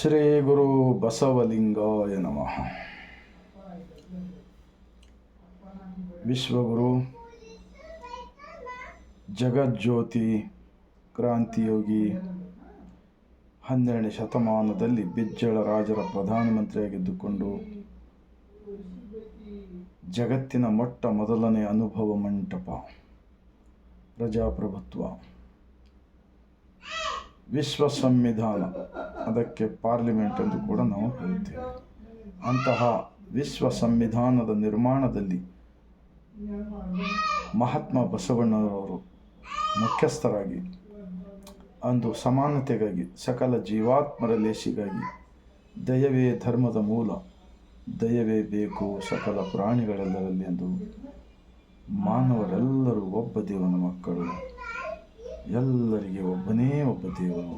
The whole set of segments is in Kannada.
ಶ್ರೀ ಗುರು ಬಸವಲಿಂಗಾಯ ನಮಃ. ವಿಶ್ವಗುರು, ಜಗಜ್ಯೋತಿ ಕ್ರಾಂತಿಯೋಗಿ ಹನ್ನೆರಡನೇ ಶತಮಾನದಲ್ಲಿ ಬಿಜ್ಜಳ ರಾಜರ ಪ್ರಧಾನಮಂತ್ರಿಯಾಗಿದ್ದುಕೊಂಡು ಜಗತ್ತಿನ ಮೊಟ್ಟ ಮೊದಲನೇ ಅನುಭವ ಮಂಟಪ, ಪ್ರಜಾಪ್ರಭುತ್ವ. ವಿಶ್ವ ಸಂವಿಧಾನ ಅದಕ್ಕೆ ಪಾರ್ಲಿಮೆಂಟ್ ಎಂದು ಕೂಡ ನಾವು ಹೇಳುತ್ತೇವೆ. ಅಂತಹ ವಿಶ್ವ ಸಂವಿಧಾನದ ನಿರ್ಮಾಣದಲ್ಲಿ ಮಹಾತ್ಮ ಬಸವಣ್ಣನವರು ಮುಖ್ಯಸ್ಥರಾಗಿ, ಅಂದು ಸಮಾನತೆಗಾಗಿ, ಸಕಲ ಜೀವಾತ್ಮರ ಲೇಸಿಗಾಗಿ, ದಯವೇ ಧರ್ಮದ ಮೂಲ, ದಯವೇ ಬೇಕು ಸಕಲ ಪ್ರಾಣಿಗಳೆಲ್ಲರಲ್ಲಿ ಎಂದು ಮಾನವರೆಲ್ಲರೂ ಒಬ್ಬ ದೇವನ ಮಕ್ಕಳು. ಎಲ್ಲರಿಗೆ ಒಬ್ಬನೇ ಒಬ್ಬ ದೇವರು.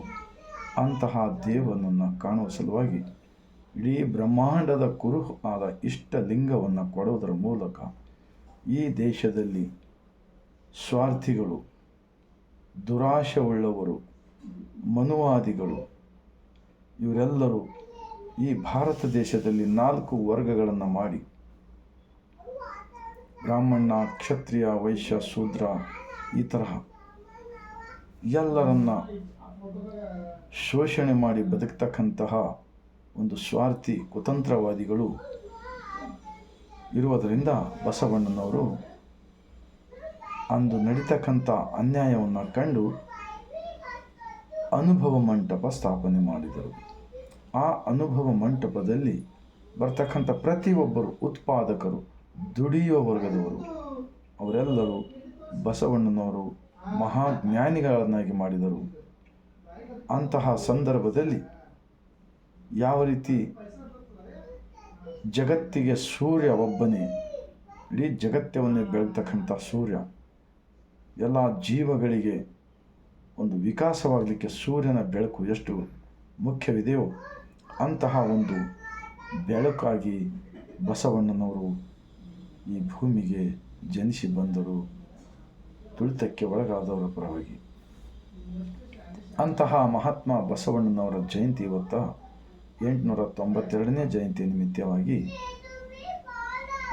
ಅಂತಹ ದೇವನನ್ನು ಕಾಣುವ ಸಲುವಾಗಿ ಇಡೀ ಬ್ರಹ್ಮಾಂಡದ ಕುರುಹು ಆದ ಇಷ್ಟ ಲಿಂಗವನ್ನು ಕೊಡೋದರ ಮೂಲಕ ಈ ದೇಶದಲ್ಲಿ ಸ್ವಾರ್ಥಿಗಳು ದುರಾಶವುಳ್ಳವರು ಮನುವಾದಿಗಳು, ಇವರೆಲ್ಲರೂ ಈ ಭಾರತ ದೇಶದಲ್ಲಿ ನಾಲ್ಕು ವರ್ಗಗಳನ್ನು ಮಾಡಿ. ಬ್ರಾಹ್ಮಣ, ಕ್ಷತ್ರಿಯ, ವೈಶ್ಯ, ಶೂದ್ರ ಈ ತರಹ ಎಲ್ಲರನ್ನ ಶೋಷಣೆ ಮಾಡಿ ಬದುಕ್ತಕ್ಕಂತಹ ಒಂದು ಸ್ವಾರ್ಥಿ ಕುತಂತ್ರವಾದಿಗಳು ಇರುವುದರಿಂದ ಬಸವಣ್ಣನವರು ಅಂದು ನಡೀತಕ್ಕಂಥ ಅನ್ಯಾಯವನ್ನು ಕಂಡು ಅನುಭವ ಮಂಟಪ ಸ್ಥಾಪನೆ ಮಾಡಿದರು. ಆ ಅನುಭವ ಮಂಟಪದಲ್ಲಿ ಬರ್ತಕ್ಕಂಥ ಪ್ರತಿಯೊಬ್ಬರು ಉತ್ಪಾದಕರು, ದುಡಿಯುವ ವರ್ಗದವರು, ಅವರೆಲ್ಲರೂ ಬಸವಣ್ಣನವರು ಮಹಾಜ್ಞಾನಿಗಳನ್ನಾಗಿ ಮಾಡಿದರು. ಅಂತಹ ಸಂದರ್ಭದಲ್ಲಿ ಯಾವ ರೀತಿ ಜಗತ್ತಿಗೆ ಸೂರ್ಯ ಒಬ್ಬನೇ, ಇಡೀ ಜಗತ್ತವನ್ನೇ ಬೆಳೆತಕ್ಕಂಥ ಸೂರ್ಯ, ಎಲ್ಲ ಜೀವಗಳಿಗೆ ಒಂದು ವಿಕಾಸವಾಗಲಿಕ್ಕೆ ಸೂರ್ಯನ ಬೆಳಕು ಎಷ್ಟು ಮುಖ್ಯವಿದೆಯೋ ಅಂತಹ ಒಂದು ಬೆಳಕಾಗಿ ಬಸವಣ್ಣನವರು ಈ ಭೂಮಿಗೆ ಜನಿಸಿ ಬಂದರು. ತುಳಿತಕ್ಕೆ ಒಳಗಾದವರ ಪರವಾಗಿ. ಅಂತಹ ಮಹಾತ್ಮ ಬಸವಣ್ಣನವರ ಜಯಂತಿ ಇವತ್ತ ಎಂಟುನೂರ ತೊಂಬತ್ತೆರಡನೇ ಜಯಂತಿ ನಿಮಿತ್ತವಾಗಿ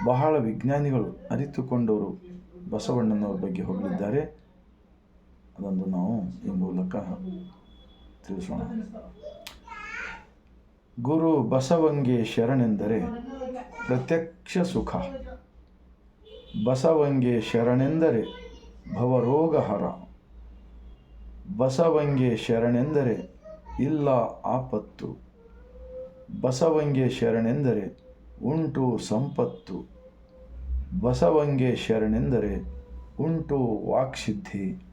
ಬಹಳ ವಿಜ್ಞಾನಿಗಳು ಅರಿತುಕೊಂಡವರು ಬಸವಣ್ಣನವರ ಬಗ್ಗೆ ಹೊಗಳಿದ್ದಾರೆ. ಅದೊಂದು ನಾವು ಈ ಮೂಲಕ ತಿಳಿಸೋಣ. ಗುರು ಬಸವಂಗೆ ಶರಣೆಂದರೆ ಪ್ರತ್ಯಕ್ಷ ಸುಖ. ಬಸವಂಗೆ ಶರಣೆಂದರೆ ಭವರೋಗಹರ. ಬಸವಂಗೆ ಶರಣೆಂದರೆ ಇಲ್ಲ ಆಪತ್ತು. ಬಸವಂಗೆ ಶರಣೆಂದರೆ ಉಂಟು ಸಂಪತ್ತು. ಬಸವಂಗೆ ಶರಣೆಂದರೆ ಉಂಟು ವಾಕ್ಸಿದ್ಧಿ.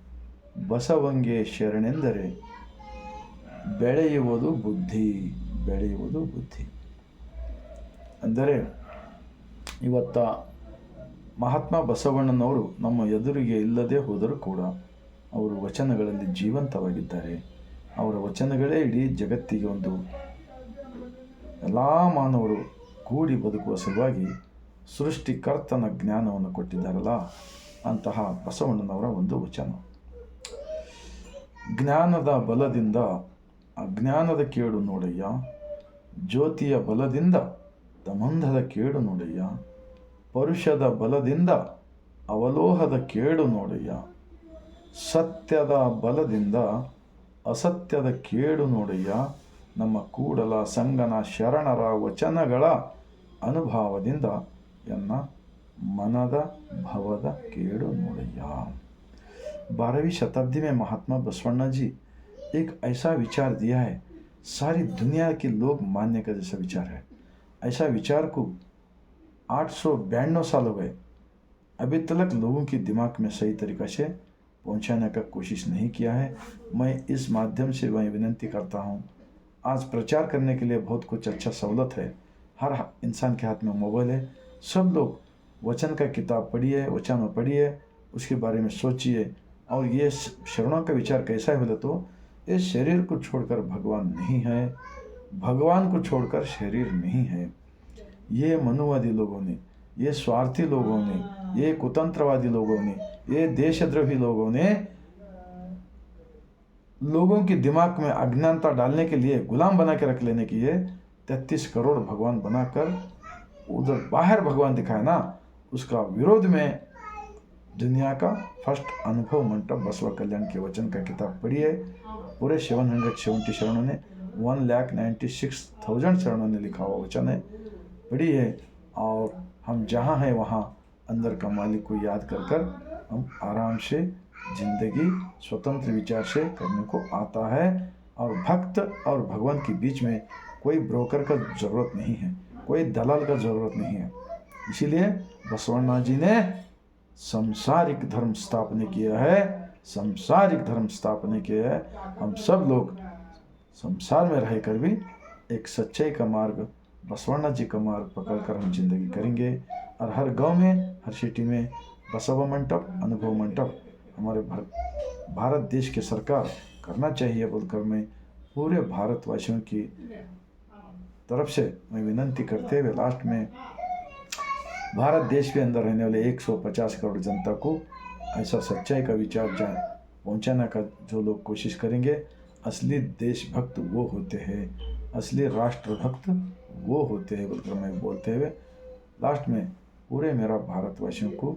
ಬಸವಂಗೆ ಶರಣೆಂದರೆ ಬೆಳೆಯುವುದು ಬುದ್ಧಿ ಬೆಳೆಯುವುದು ಬುದ್ಧಿ. ಅಂದರೆ ಇವತ್ತ ಮಹಾತ್ಮ ಬಸವಣ್ಣನವರು ನಮ್ಮ ಎದುರಿಗೆ ಇಲ್ಲದೆ ಹೋದರೂ ಕೂಡ ಅವರು ವಚನಗಳಲ್ಲಿ ಜೀವಂತವಾಗಿದ್ದಾರೆ. ಅವರ ವಚನಗಳೇ ಇಡೀ ಜಗತ್ತಿಗೆ ಒಂದು ಎಲ್ಲ ಮಾನವರು ಕೂಡಿ ಬದುಕುವ ಸಲುವಾಗಿ ಸೃಷ್ಟಿಕರ್ತನ ಜ್ಞಾನವನ್ನು ಕೊಟ್ಟಿದ್ದಾರಲ್ಲ, ಅಂತಹ ಬಸವಣ್ಣನವರ ಒಂದು ವಚನ. ಜ್ಞಾನದ ಬಲದಿಂದ, ಅಜ್ಞಾನದ ಕೇಡು ನೋಡಯ್ಯ, ಜ್ಯೋತಿಯ ಬಲದಿಂದ ತಮಂಧದ ಕೇಡು ನೋಡಯ್ಯ ಪರುಷದ ಬಲದಿಂದ ಅವಲೋಹದ ಕೇಡು ನೋಡಯ್ಯ ಸತ್ಯದ ಬಲದಿಂದ ಅಸತ್ಯದ ಕೇಡು ನೋಡಯ್ಯ ನಮ್ಮ ಕೂಡಲ ಸಂಗನ ಶರಣರ ವಚನಗಳ ಅನುಭವದಿಂದ ಎನ್ನ ಮನದ ಭವದ ಕೇಡು ನೋಡಯ್ಯ बारहवीं शताब्दी में महात्मा बसवण्णा जी एक ऐसा विचार दिया है सारी दुनिया के लोग मानने का जैसा विचार है ऐसा विचार को आठ साल हो गए। अभी तक लोगों के दिमाग में सही तरीक़ा से पहुँचाने का कोशिश नहीं किया है। मैं इस माध्यम से वही विनंती करता हूँ। आज प्रचार करने के लिए बहुत कुछ अच्छा सहूलत है। हर इंसान के हाथ में मोबाइल है। सब लोग वचन का किताब पढ़िए, वचन में पढ़िए, उसके बारे में सोचिए। और ये शरणों का विचार कैसा है बोले तो इस शरीर को छोड़कर भगवान नहीं है। भगवान को छोड़कर शरीर नहीं है। ये मनुवादी लोगों ने ये स्वार्थी लोगों ने ये कुतंत्रवादी लोगों ने ये देशद्रोही लोगों ने लोगों के दिमाग में अज्ञानता डालने के लिए गुलाम बना के रख लेने के लिए तैतीस करोड़ भगवान बनाकर उधर बाहर भगवान दिखाए ना उसका विरोध में दुनिया का फ़र्स्ट अनुभव मंडप बसवा कल्याण के वचन का किताब पढ़ी है। पूरे सेवन हंड्रेड सेवेंटी शरणों ने one lakh ninety six thousand शरणों ने लिखा हुआ वचन है। पढ़ी है और हम जहाँ हैं, वहाँ अंदर का मालिक को याद कर कर हम आराम से ज़िंदगी स्वतंत्र विचार से करने को आता है। और भक्त और भगवान के बीच में कोई ब्रोकर का ज़रूरत नहीं है, कोई दलाल का ज़रूरत नहीं है। इसीलिए बसवण्णा जी ने संसारिक धर्म स्थापना किया है, संसारिक धर्म स्थापना किया है। हम सब लोग संसार में रहकर भी एक सच्चाई का मार्ग बसवण्णा जी का मार्ग पकड़कर हम ज़िंदगी करेंगे। और हर गाँव में हर सिटी में बसव मंडप अनुभव मंडप हमारे भर, भारत देश के सरकार करना चाहिए बोलकर मैं पूरे भारतवासियों की तरफ़ से मैं विनंती करते हुए लास्ट में भारत देश के अंदर रहने वाले 150 करोड़ जनता को ऐसा सच्चाई का विचार जाए पहुँचाने का जो लोग कोशिश करेंगे असली देशभक्त वो होते हैं। असली राष्ट्रभक्त वो होते हैं, बोलकर मैं बोलते हुए, लास्ट में पूरे मेरा भारतवासियों को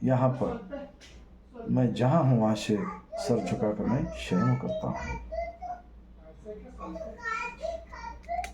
यहाँ पर मैं जहाँ हूँ, वहाँ से सर झुका कर मैं शर्म करता हूँ।